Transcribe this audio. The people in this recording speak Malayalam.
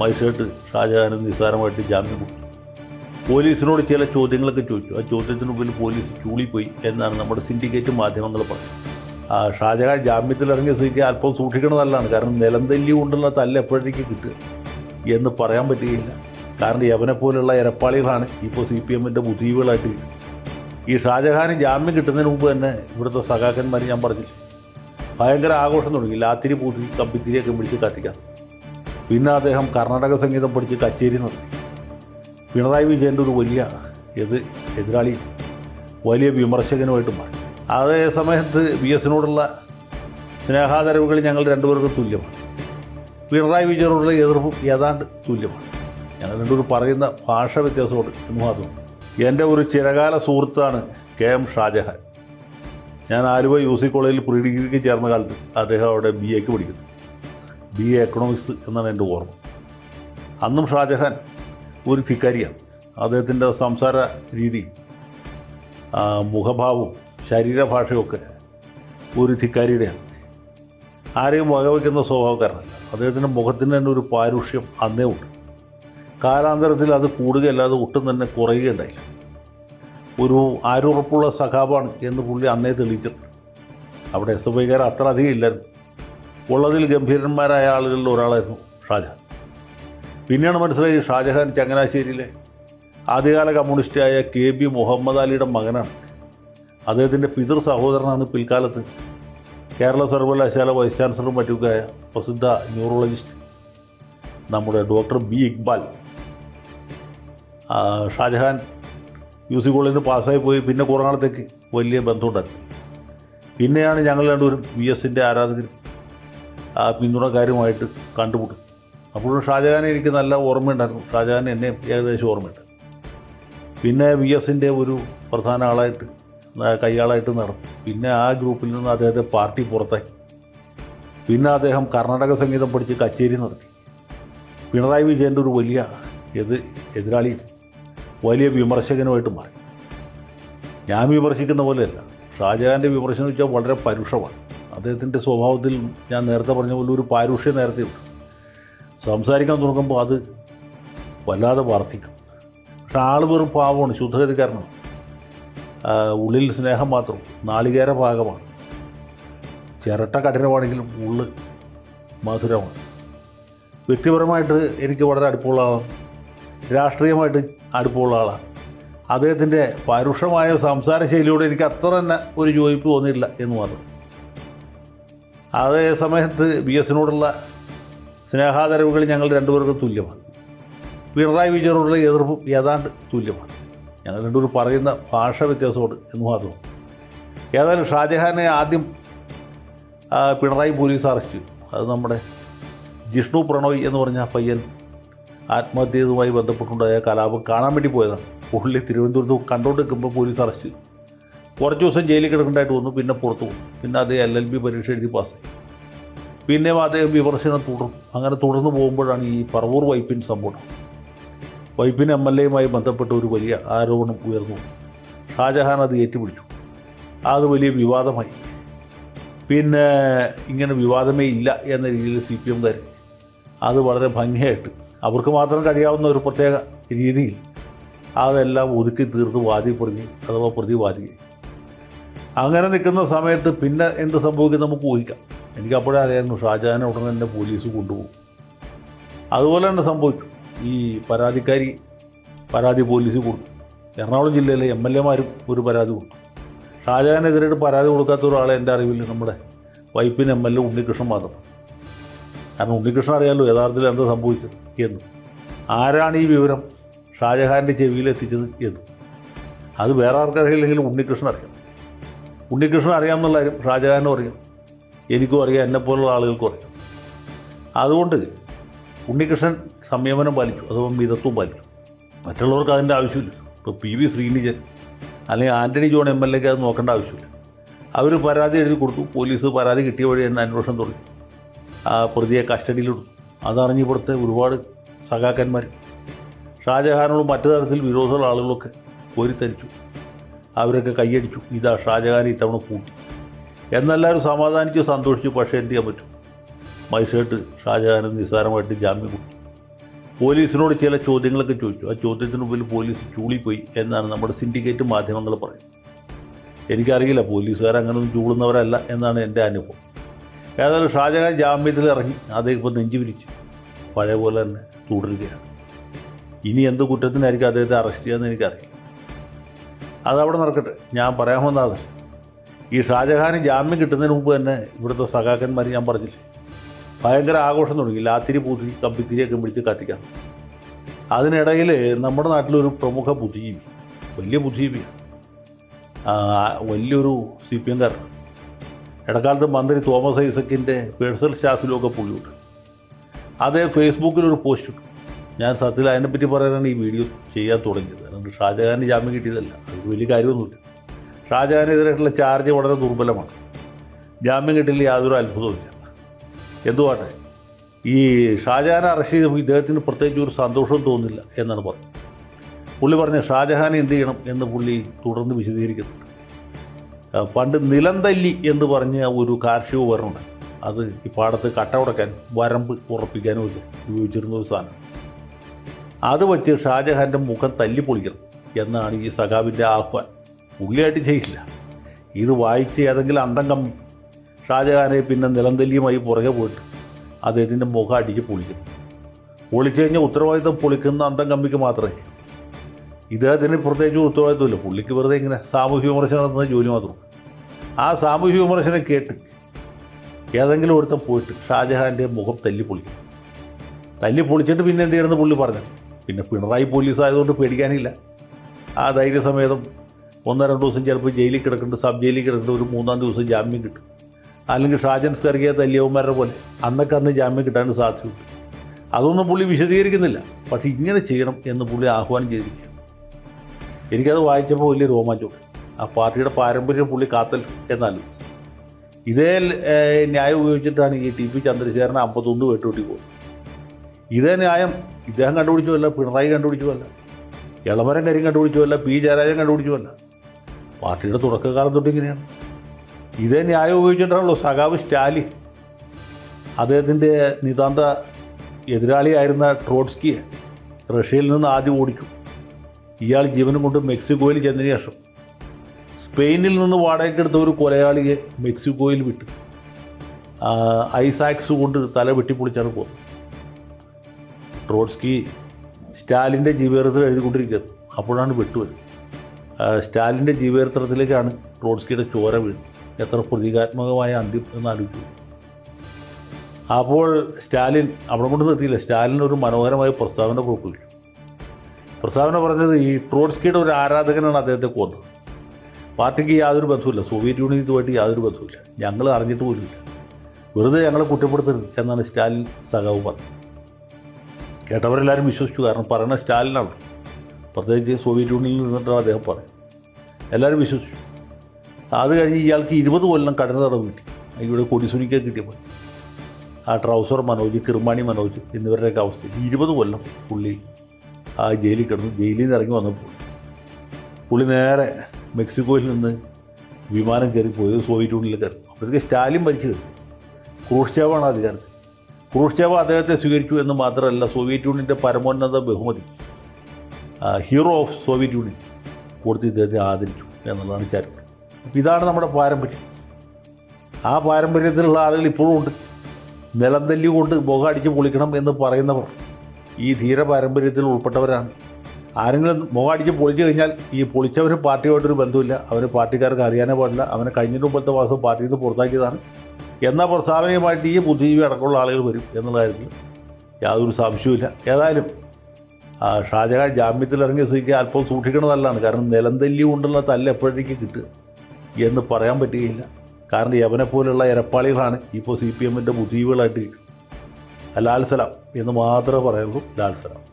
മജിസ്ട്രേറ്റ് ഷാജഹാനും നിസ്സാരമായിട്ട് ജാമ്യം കൊടുത്തു. പോലീസിനോട് ചില ചോദ്യങ്ങളൊക്കെ ചോദിച്ചു. ആ ചോദ്യത്തിന് മുമ്പിൽ പോലീസ് ചൂളിപ്പോയി എന്നാണ് നമ്മുടെ സിൻഡിക്കേറ്റ് മാധ്യമങ്ങൾ പറഞ്ഞത്. ആ ഷാജഹാൻ ജാമ്യത്തിൽ ഇറങ്ങിയ സ്ഥിതിക്ക് അല്പം സൂക്ഷിക്കണം നല്ലതാണ്. കാരണം നിലന്തല്ലി തല്ലി കൊണ്ടുള്ള തല്ല് എപ്പോഴേക്ക് കിട്ടുക എന്ന് പറയാൻ പറ്റുകയില്ല. കാരണം യവനെ പോലുള്ള ഇരപ്പാളികളാണ് ഇപ്പോൾ സി പി എമ്മിന്റെ ബുദ്ധിജീവികളായിട്ട് ഈ ഷാജഹാന് ജാമ്യം കിട്ടുന്നതിന് മുമ്പ് തന്നെ ഇവിടുത്തെ സഖാക്കന്മാർ ഞാൻ പറഞ്ഞില്ല ഭയങ്കര ആഘോഷം തുടങ്ങി. ലാത്തിരി പൂട്ടി കമ്പിത്തിരിയൊക്കെ വിളിച്ച് കത്തിക്കാൻ. പിന്നെ അദ്ദേഹം കർണാടക സംഗീതം പഠിച്ച് കച്ചേരി നടത്തി. പിണറായി വിജയന്റെ ഒരു വലിയ എത് എതിരാളി വലിയ വിമർശകനുമായിട്ട് മാറി. അതേ സമയത്ത് വി എസിനോടുള്ള സ്നേഹാദരവുകൾ ഞങ്ങൾ രണ്ടുപേർക്ക് തുല്യമാണ്. പിണറായി വിജയനോടുള്ള എതിർപ്പും ഏതാണ്ട് തുല്യമാണ്. ഞങ്ങൾ രണ്ടുപേർ പറയുന്ന ഭാഷ വ്യത്യാസമുണ്ട് എന്ന് മാത്രം. എന്റെ ഒരു ചിരകാല സുഹൃത്താണ് കെ എം ഷാജഹാൻ. ഞാൻ ആലുവ യു സി കോളേജിൽ പ്രീ ഡിഗ്രിക്ക് ചേർന്ന കാലത്ത് അദ്ദേഹം അവിടെ ബി എക്ക് പഠിക്കുന്നു. ബി എ എക്കണോമിക്സ് എന്നാണ് എന്റെ ഓർമ്മ. അന്നും ഷാജഹാൻ ഒരു ധിക്കാരിയാണ്. അദ്ദേഹത്തിന്റെ സംസാര രീതി മുഖഭാവവും ശരീരഭാഷയൊക്കെ ഒരു ധിക്കാരിയുടെയാണ്. ആരെയും വകവയ്ക്കുന്ന സ്വഭാവക്കാരനല്ല. അദ്ദേഹത്തിന്റെ മുഖത്തിന് തന്നെ ഒരു പാരുഷ്യം അന്നേ ഉണ്ട്. കാലാന്തരത്തിൽ അത് കൂടുകയല്ലാതെ ഒട്ടും തന്നെ കുറയുകയുണ്ടായില്ല. ഒരു ആരുറപ്പുള്ള സഖാബാണ് എന്ന് പുള്ളി അന്നേ തെളിയിച്ചത്. അവിടെ എസ് എഫ് ഐക്കാർ അത്ര അധികം ഇല്ലായിരുന്നു. ഉള്ളതിൽ ഗംഭീരന്മാരായ ആളുകളിൽ ഒരാളായിരുന്നു ഷാജഹാൻ. പിന്നെയാണ് മനസ്സിലായി ഷാജഹാൻ ചങ്ങനാശ്ശേരിയിലെ ആദ്യകാല കമ്മ്യൂണിസ്റ്റായ കെ ബി മുഹമ്മദ് അലിയുടെ മകനാണ്. അദ്ദേഹത്തിന്റെ പിതൃ സഹോദരനാണ് പിൽക്കാലത്ത് കേരള സർവകലാശാല വൈസ് ചാൻസലറും മറ്റുമൊക്കെയായ പ്രസിദ്ധ ന്യൂറോളജിസ്റ്റ് നമ്മുടെ doctor B Iqbal. Shajahan U C കോളേജിൽ നിന്ന് പാസ്സായി പോയി പിന്നെ കുറേ നാളത്തേക്ക് വലിയ ബന്ധമുണ്ടായിരുന്നു പിന്നെയാണ് ഞങ്ങൾ രണ്ടുപേരും വി എസിന്റെ ആരാധകരും പിന്തുണക്കാരുമായിട്ട് കണ്ടുമുട്ടും. അപ്പോൾ ഷാജഹാനെ എനിക്ക് നല്ല ഓർമ്മയുണ്ടായിരുന്നു. ഷാജഹാൻ എന്നെ ഏകദേശം ഓർമ്മയുണ്ട്. പിന്നെ വി എസിന്റെ ഒരു പ്രധാന ആളായിട്ട് കൈയാളായിട്ട് നടന്നു. പിന്നെ ആ ഗ്രൂപ്പിൽ നിന്ന് അദ്ദേഹത്തെ പാർട്ടി പുറത്താക്കി. പിന്നെ അദ്ദേഹം കർണാടക സംഗീതം പഠിച്ച് കച്ചേരി നടത്തി. പിണറായി വിജയന്റെ ഒരു വലിയ എത് എതിരാളി വലിയ വിമർശകനുമായിട്ട് മാറി. ഞാൻ വിമർശിക്കുന്ന പോലെയല്ല. ഷാജഹാന്റെ വിമർശനം വെച്ചാൽ വളരെ പരുഷമാണ്. അദ്ദേഹത്തിന്റെ സ്വഭാവത്തിൽ ഞാൻ നേരത്തെ പറഞ്ഞ പോലെ ഒരു പാരുഷ്യം നേരത്തെ ഉണ്ട് സംസാരിക്കാൻ തുടങ്ങുമ്പോൾ അത് വല്ലാതെ വർദ്ധിക്കും പക്ഷെ ആൾ വെറും പാവമാണ് ശുദ്ധഗതിക്കാരനാണ്. ഉള്ളിൽ സ്നേഹം മാത്രം നാളികേര ഭാഗമാണ്. ചിരട്ട കഠിനമാണെങ്കിലും ഉള്ള് മധുരമാണ്. വ്യക്തിപരമായിട്ട് എനിക്ക് വളരെ അടുപ്പമുള്ള ആളാണ് രാഷ്ട്രീയമായിട്ട് അടുപ്പമുള്ള ആളാണ് അദ്ദേഹത്തിന്റെ പരുഷമായ സംസാര ശൈലിയോട് എനിക്ക് അത്ര തന്നെ ഒരു യോജിപ്പ് തോന്നിയില്ല എന്ന് മാത്രം. അതേ സമയത്ത് ബി എസിനോടുള്ള സ്നേഹാദരവുകൾ ഞങ്ങൾ രണ്ടുപേർക്കും തുല്യമാണ്. പിണറായി വിജയനോടുള്ള എതിർപ്പും ഏതാണ്ട് തുല്യമാണ്. ഞങ്ങൾ രണ്ടുപേർ പറയുന്ന ഭാഷ വ്യത്യാസമുണ്ട് എന്ന് മാത്രം. ഏതായാലും ഷാജഹാനെ ആദ്യം പിണറായി പോലീസ് അറസ്റ്റ് ചെയ്തു. അത് നമ്മുടെ ജിഷ്ണു പ്രണോയ് എന്ന് പറഞ്ഞ പയ്യൻ ആത്മഹത്യ ചെയ്തതുമായി ബന്ധപ്പെട്ടുണ്ടായ കലാപം കാണാൻ വേണ്ടി പോയതാണ്. പുള്ളി തിരുവനന്തപുരത്ത് കണ്ടുകൊണ്ട് നിൽക്കുമ്പോൾ പോലീസ് അറസ്റ്റ് ചെയ്തു. കുറച്ച് ദിവസം ജയിലിൽ കിടക്കേണ്ടതായിട്ട് വന്നു പിന്നെ പുറത്തു പോകും. പിന്നെ അദ്ദേഹം എൽ എൽ ബി പരീക്ഷ എഴുതി പാസ്സായി പിന്നെ അദ്ദേഹം വിമർശനം തുടർന്നു. അങ്ങനെ തുടർന്ന് പോകുമ്പോഴാണ് ഈ പറവൂർ വൈപ്പിൻ സംഭവം. വൈപ്പിൻ എം എൽ എയുമായി ബന്ധപ്പെട്ട ഒരു വലിയ ആരോപണം ഉയർന്നു. ഷാജഹാൻ അത് ഏറ്റുപിടിച്ചു. അത് വലിയ വിവാദമായി. പിന്നെ ഇങ്ങനെ വിവാദമേ ഇല്ല എന്ന രീതിയിൽ സി പി എംകാർ അത് വളരെ ഭംഗിയായിട്ട് അവർക്ക് മാത്രം കഴിയാവുന്ന ഒരു പ്രത്യേക രീതിയിൽ അതെല്ലാം ഒതുക്കി തീർത്ത് വാദി പ്രതി അഥവാ പ്രതിവാദിക്കുകയും അങ്ങനെ നിൽക്കുന്ന സമയത്ത് പിന്നെ എന്ത് സംഭവിക്കും നമുക്ക് ഊഹിക്കാം. എനിക്കപ്പോഴേ അറിയായിരുന്നു ഷാജഹാനെ ഉടനെ തന്നെ പോലീസ് കൊണ്ടുപോകും. അതുപോലെ തന്നെ സംഭവിച്ചു ഈ പരാതിക്കാരി പരാതി പോലീസ് കൊടുത്തു എറണാകുളം ജില്ലയിലെ എം എൽ എമാരും ഒരു പരാതി കൊടുത്തു ഷാജഹാനെതിരായിട്ട് പരാതി കൊടുക്കാത്ത ഒരാളെ എന്റെ അറിവിൽ നമ്മുടെ വൈപ്പിന് എം എൽ എ ഉണ്ണികൃഷ്ണൻ മാത്രം. കാരണം ഉണ്ണികൃഷ്ണൻ അറിയാമല്ലോ യഥാർത്ഥത്തിൽ എന്താ സംഭവിച്ചത് എന്ന്. ആരാണ് ഈ വിവരം ഷാജഹാന്റെ ചെവിയിൽ എത്തിച്ചത് എന്ന്. അത് വേറെ ആർക്കറിയില്ലെങ്കിൽ ഉണ്ണികൃഷ്ണൻ അറിയാം. ഉണ്ണികൃഷ്ണൻ അറിയാമെന്നുള്ള കാര്യം ഷാജഹാനും അറിയാം. എനിക്കും അറിയാം എന്നെപ്പോലുള്ള ആളുകൾക്കും അറിയാം. അതുകൊണ്ട് ഉണ്ണികൃഷ്ണൻ സംയമനം പാലിച്ചു അഥവാ മിതത്വം പാലിച്ചു മറ്റുള്ളവർക്ക് അതിന്റെ ആവശ്യമില്ല. ഇപ്പോൾ പി വി ശ്രീനിജൻ അല്ലെങ്കിൽ ആന്റണി ജോൺ എം എൽ എക്ക് അത് നോക്കേണ്ട ആവശ്യമില്ല. അവർ പരാതി എഴുതി കൊടുത്തു പോലീസ് പരാതി കിട്ടിയ വഴി തന്നെ അന്വേഷണം തുടങ്ങി. ആ പ്രതിയെ കസ്റ്റഡിയിലെടുത്തു അതറിഞ്ഞ് ഇവിടുത്തെ ഒരുപാട് സഖാക്കന്മാർ ഷാജഹാനോട് മറ്റു തരത്തിൽ വിരോധമുള്ള ആളുകളൊക്കെ കോരിത്തരിച്ചു അവരൊക്കെ കൈയടിച്ചു. ഇതാ ഷാജഹാൻ ഇത്തവണ കൂട്ടി. എന്നെല്ലാവരും സമാധാനിച്ച് സന്തോഷിച്ചു. പക്ഷേ എന്ത് ചെയ്യാൻ പറ്റും? മജിസ്ട്രേറ്റ് ഷാജഹാന് നിസ്സാരമായിട്ട് ജാമ്യം കൊടുത്തു. പോലീസിനോട് ചില ചോദ്യങ്ങളൊക്കെ ചോദിച്ചു. ആ ചോദ്യത്തിന് മുമ്പിൽ പോലീസ് ചൂളിപ്പോയി എന്നാണ് നമ്മുടെ സിൻഡിക്കേറ്റ് മാധ്യമങ്ങൾ പറയുന്നത്. എനിക്കറിയില്ല പോലീസുകാർ അങ്ങനൊന്നും ചൂടുന്നവരല്ല എന്നാണ് എന്റെ അനുഭവം. ഏതായാലും ഷാജഹാൻ ജാമ്യത്തിൽ ഇറങ്ങി. അദ്ദേഹം ഇപ്പോൾ നെഞ്ചു വിരിച്ച്. പഴയ പോലെ തന്നെ തുടരുകയാണ്. ഇനി എന്ത് കുറ്റത്തിനായിരിക്കും അദ്ദേഹത്തെ അറസ്റ്റ് ചെയ്യാമെന്ന് എനിക്കറിയില്ല. അതവിടെ നടക്കട്ടെ. ഞാൻ പറയാൻ വന്നതല്ല ഈ ഷാജഹാന് ജാമ്യം കിട്ടുന്നതിന് മുമ്പ് തന്നെ ഇവിടുത്തെ സഖാക്കന്മാർ ഞാൻ പറഞ്ഞില്ലേ? ഭയങ്കര ആഘോഷം തുടങ്ങി. ലാത്തിരി പൂത്തി കമ്പിത്തിരിയൊക്കെ പിടിച്ച് കത്തിക്കാം. അതിനിടയിൽ നമ്മുടെ നാട്ടിലൊരു പ്രമുഖ ബുദ്ധിജീവി വലിയ ബുദ്ധിജീവിയാണ് വലിയൊരു സി പി എംകാരൻ ഇടക്കാലത്ത് മന്ത്രി തോമസ് ഐസക്കിന്റെ പേഴ്സണൽ സ്റ്റാഫിലൊക്കെ പുള്ളിയുണ്ട് അതേ ഫേസ്ബുക്കിൽ ഒരു പോസ്റ്റ് ഇട്ടു. ഞാൻ സത്യത്തിൽ അതിനെപ്പറ്റി പറയാനാണ് ഈ വീഡിയോ ചെയ്യാൻ തുടങ്ങിയത്. അതുകൊണ്ട് ഷാജഹാന് ജാമ്യം കിട്ടിയതല്ല. അത് വലിയ കാര്യമൊന്നുമില്ല. ഷാജഹാനെതിരായിട്ടുള്ള ചാർജ് വളരെ ദുർബലമാണ്. ജാമ്യം കിട്ടില്ല യാതൊരു അത്ഭുതവുമില്ല. എന്തുവാട്ടെ? ഈ ഷാജഹാനെ അറസ്റ്റ് ചെയ്തപ്പോൾ ഇദ്ദേഹത്തിന് പ്രത്യേകിച്ച് ഒരു സന്തോഷം തോന്നില്ല എന്നാണ് പറഞ്ഞത്. പുള്ളി പറഞ്ഞ ഷാജഹാനെ എന്ത് ചെയ്യണം എന്ന് പുള്ളി തുടർന്ന് വിശദീകരിക്കുന്നുണ്ട്. പണ്ട് നിലന്തല്ലി എന്ന് പറഞ്ഞ ഒരു കാർഷിക ഉപകരണമുണ്ട്. അത് ഈ പാടത്ത് കട്ട ഉടക്കാൻ വരമ്പ് ഉറപ്പിക്കാനും ഉപയോഗിച്ചിരുന്ന ഒരു സാധനം. അത് വച്ച് ഷാജഹാന്റെ മുഖം തല്ലി പൊളിക്കണം എന്നാണ് ഈ സഖാവിന്റെ ആഹ്വാനം. പുള്ളിയായിട്ട് ചെയ്യില്ല. ഇത് വായിച്ച് ഏതെങ്കിലും അന്തം കമ്മി. ഷാജഹാനെ പിന്നെ നിലന്തല്ലിയുമായി പുറകെ പോയിട്ട് അദ്ദേഹത്തിന്റെ മുഖം അടിച്ച് പൊളിക്കും. പൊളിച്ചു കഴിഞ്ഞാൽ ഉത്തരവാദിത്തം പൊളിക്കുന്ന അന്തം കമ്മിക്ക് മാത്രമേ. ഇദ്ദേഹത്തിന് പ്രത്യേകിച്ച് ഉത്തരവാദിത്തമില്ല പുള്ളിക്ക് വെറുതെ ഇങ്ങനെ സാമൂഹ്യ വിമർശനം നടത്തുന്ന ജോലി മാത്രം ആ സാമൂഹ്യ വിമർശനം കേട്ട് ഏതെങ്കിലും ഒരുത്തം പോയിട്ട് ഷാജഹാന്റെ മുഖം തല്ലി പൊളിക്കും തല്ലി പൊളിച്ചിട്ട് പിന്നെ എന്ത് ചെയ്യണമെന്ന് പുള്ളി പറഞ്ഞത്? പിന്നെ പിണറായി പോലീസ് ആയതുകൊണ്ട് പേടിക്കാനില്ല. ആ ധൈര്യസമേതം ഒന്നോ രണ്ടോ ദിവസം ചിലപ്പോൾ ജയിലിൽ കിടക്കുന്നുണ്ട് സബ് ജയിലിൽ കിടക്കുന്നുണ്ട് ഒരു മൂന്നാം ദിവസം ജാമ്യം കിട്ടും. അല്ലെങ്കിൽ ഷാജൻ സ്കർഗിയ തല്ലിയവന്മാരുടെ പോലെ അന്നൊക്കെ അന്ന് ജാമ്യം കിട്ടാൻ സാധ്യതയുണ്ട്. അതൊന്നും പുള്ളി വിശദീകരിക്കുന്നില്ല. പക്ഷെ ഇങ്ങനെ ചെയ്യണം എന്ന് പുള്ളി ആഹ്വാനം ചെയ്തിരിക്കുക എനിക്കത് വായിച്ചപ്പോൾ വലിയ രോമാഞ്ചമുണ്ട് ആ പാർട്ടിയുടെ പാരമ്പര്യം പുള്ളി കാത്തൽ എന്നാലും. ഇതേ ന്യായം ഉപയോഗിച്ചിട്ടാണ് ഈ ടി പി ചന്ദ്രശേഖരൻ അമ്പത്തൊന്ന് വെട്ടുകൂട്ടി പോകുന്നത് ഇതേ ന്യായം ഇദ്ദേഹം കണ്ടുപിടിച്ചുമല്ല പിണറായി കണ്ടുപിടിച്ചുമല്ല ഇളമരം കരിയും കണ്ടുപിടിച്ചുമല്ല പി ജയരാജൻ കണ്ടുപിടിച്ചുമല്ല പാർട്ടിയുടെ തുടക്കകാലം തൊട്ട് ഇങ്ങനെയാണ്. ഇതേ ന്യായം ഉപയോഗിച്ചിട്ടാണല്ലോ സഖാവ് സ്റ്റാലിൻ. അദ്ദേഹത്തിന്റെ നിതാന്ത എതിരാളിയായിരുന്ന ട്രോട്സ്കിയെ റഷ്യയിൽ നിന്ന് ആദ്യം ഓടിച്ചു ഇയാൾ ജീവനും കൊണ്ട് മെക്സിക്കോയിൽ ചെന്നതിന് ശേഷം സ്പെയിനിൽ നിന്ന് വാടകയ്ക്കെടുത്ത ഒരു കൊലയാളിയെ മെക്സിക്കോയിൽ വിട്ടു. ഐസാക്സ് കൊണ്ട് തല വെട്ടിപ്പൊളിച്ചാണ് പോകുന്നത് ട്രോട്സ്കി സ്റ്റാലിന്റെ ജീവചരിത്രം എഴുതിക്കൊണ്ടിരിക്കുന്നത് അപ്പോഴാണ് വെട്ടുവത്. സ്റ്റാലിന്റെ ജീവചരിത്രത്തിലേക്കാണ് ട്രോട്സ്കിയുടെ ചോര വീഴുന്നത് എത്ര പ്രതീകാത്മകമായ അന്ത്യം എന്ന് ആലോചിച്ചു അപ്പോൾ സ്റ്റാലിൻ അവിടെ കൊണ്ട് നിർത്തിയില്ല സ്റ്റാലിൻ ഒരു മനോഹരമായ പ്രസ്താവന പുറപ്പെടുവിച്ചു പ്രസ്താവന പറഞ്ഞത് ഈ ട്രോട്സ്കിയുടെ ഒരു ആരാധകനാണ് അദ്ദേഹത്തെ കൊന്നത്. പാർട്ടിക്ക് യാതൊരു ബന്ധവുമില്ല. സോവിയറ്റ് യൂണിയൻ ഇതുമായിട്ട് യാതൊരു ബന്ധവുമില്ല. ഞങ്ങൾ അറിഞ്ഞിട്ട് പോലുമില്ല. വെറുതെ ഞങ്ങളെ കുറ്റപ്പെടുത്തരുത് എന്നാണ് സ്റ്റാലിൻ സഖാവ് പറഞ്ഞത്. കേട്ടവരെല്ലാവരും വിശ്വസിച്ചു. കാരണം പറയുന്ന സ്റ്റാലിനാണ്. പ്രത്യേകിച്ച് സോവിയറ്റ് യൂണിയനിൽ നിന്നിട്ടാണ് അദ്ദേഹം പറയുന്നത് എല്ലാവരും വിശ്വസിച്ചു. അത് കഴിഞ്ഞ് ഇയാൾക്ക് ഇരുപത് കൊല്ലം കഠിന തടവ് കിട്ടി. ഇവിടെ കൊടിസുനിക്ക കിട്ടിയപ്പോൾ. ആ ട്രൗസർ മനോജ് കിർമാണി മനോജ് എന്നിവരുടെയൊക്കെ അവസ്ഥ ഇരുപത് കൊല്ലം പുള്ളി ആ ജയിലിൽ കിടന്നു. ജയിലിൽ നിന്ന് ഇറങ്ങി വന്നപ്പോൾ പുള്ളി നേരെ മെക്സിക്കോയിൽ നിന്ന് വിമാനം കയറി പോയത് സോവിയറ്റ് യൂണിയനിൽ കയറി അപ്പോഴത്തേക്ക് സ്റ്റാലിൻ മരിച്ചു കഴിഞ്ഞു ക്രൂഷ്ചേവാണ് അധികാരത്തിൽ. ക്രൂഷ്ചേവ അദ്ദേഹത്തെ സ്വീകരിച്ചു എന്ന് മാത്രമല്ല സോവിയറ്റ് യൂണിയന്റെ പരമോന്നത ബഹുമതി ഹീറോ ഓഫ് സോവിയറ്റ് യൂണിയൻ കൊടുത്ത് ഇദ്ദേഹത്തെ ആദരിച്ചു എന്നുള്ളതാണ് ചരിത്രം. അപ്പോൾ ഇതാണ് നമ്മുടെ പാരമ്പര്യം. ആ പാരമ്പര്യത്തിലുള്ള ആളുകൾ ഇപ്പോഴും ഉണ്ട്. നിലന്തല്ലി കൊണ്ട് മുഖം അടിച്ച് പൊളിക്കണം എന്ന് പറയുന്നവർ ഈ ധീര പാരമ്പര്യത്തിൽ ഉൾപ്പെട്ടവരാണ്. ആരെങ്കിലും മുഖം അടിച്ച് പൊളിച്ചു കഴിഞ്ഞാൽ ഈ പൊളിച്ചവന് പാർട്ടിയുമായിട്ടൊരു ബന്ധമില്ല. അവന് പാർട്ടിക്കാർക്ക് അറിയാനേ പാടില്ല. അവനെ കഴിഞ്ഞതിന് മുമ്പത്തെ മാസം പാർട്ടിയിൽ നിന്ന് പുറത്താക്കിയതാണ്. എന്ന പ്രസ്താവനയുമായിട്ട് ഈ ബുദ്ധിജീവി അടക്കമുള്ള ആളുകൾ വരും എന്നുള്ള കാര്യത്തിൽ യാതൊരു സംശയവുമില്ല ഏതായാലും ഷാജഹാൻ ജാമ്യത്തിൽ ഇറങ്ങിയ സ്ഥിതിക്ക് അല്പം സൂക്ഷിക്കണം നല്ലതാണ്. കാരണം നിലന്തല്ലി കൊണ്ടുള്ള തല്ല് എപ്പോഴേക്ക് കിട്ടുക എന്ന് പറയാൻ പറ്റുകയില്ല. കാരണം യവനെ പോലുള്ള ഇരപ്പാളികളാണ് ഇപ്പോൾ സി പി എമ്മിന്റെ ബുദ്ധിജീവികളായിട്ട് കിട്ടും ലാൽസലാം എന്ന് മാത്രമേ പറയുള്ളൂ. ലാൽ സലാം.